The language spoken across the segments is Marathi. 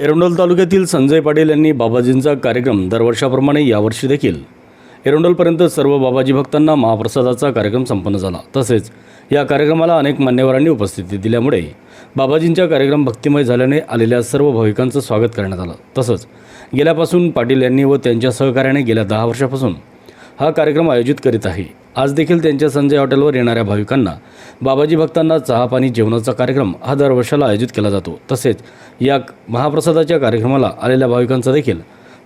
एरंडोल तालुक्यातील संजय पाटील यांनी बाबाजींचा कार्यक्रम दरवर्षाप्रमाणे यावर्षी देखील. एरंडोलपर्यंत सर्व बाबाजी भक्तांना महाप्रसादाचा कार्यक्रम संपन्न झाला. तसेच या कार्यक्रमाला अनेक मान्यवरांनी उपस्थिती दिल्यामुळे बाबाजींचा कार्यक्रम भक्तिमय झाल्याने आलेल्या सर्व भाविकांचं स्वागत करण्यात आलं. तसंच गेल्यापासून पाटील यांनी व त्यांच्या सहकार्याने गेल्या दहा वर्षापासून हा कार्यक्रम आयोजित करीत आहे. आज देखील त्यांच्या संजय हॉटेलवर येणाऱ्या भाविकांना बाबाजी भक्तांना चहा पाणी जेवणाचा कार्यक्रम हा दरवर्षाला आयोजित केला जातो. तसेच या महाप्रसादाच्या कार्यक्रमाला आलेल्या भाविकांचं देखील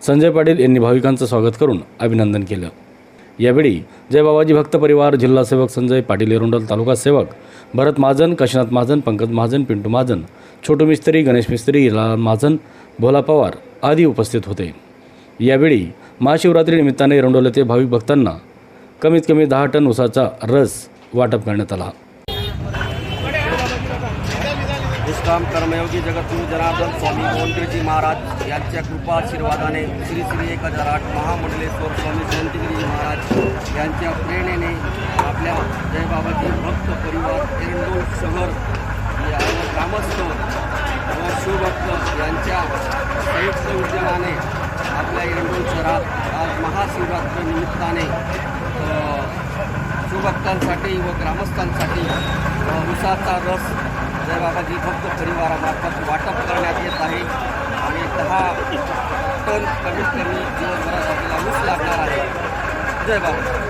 संजय पाटील यांनी भाविकांचं स्वागत करून अभिनंदन केलं. यावेळी जय बाबाजी भक्त परिवार जिल्हा सेवक संजय पाटील एरुंडल तालुका सेवक भरत महाजन काशीनाथ महाजन पंकज महाजन पिंटू महाजन छोटू मिस्त्री गणेश मिस्त्री लाल महाजन भोला पवार आदी उपस्थित होते. यावेळी महाशिवरात्री निमित्ताने एरंडोल येथे भाविक भक्तांना कमीत कमी दहा टन उसाचा रस वाटप करण्यात आला. निष्काम कर्मयोगी जगतगुरु जनार्दन स्वामी मोहनगिरीजी महाराज यांच्या कृपा आशीर्वादाने श्री श्री एक हजार आठ महामंडलेश्वर स्वामी जयंतीगिरी महाराज यांच्या प्रेरणेने आपल्या जयबाबाजी भक्त परिवार एरंडोल शहर ग्रामस्थ व शिवभक्त यांच्या संयुक्त उद्यमाने आपल्या एरंडोल शहरात आज महाशिवरात्री निमित्ताने अ, व ग्रामस्थांसाठी उसाचा रस जयबाबाजी भक्त परिवारामार्फत वाटप करण्यात येत आहे. आणि दहा टन कमीत कमी दिवसभरासाठी ऊस लागणार आहे. जय बाबा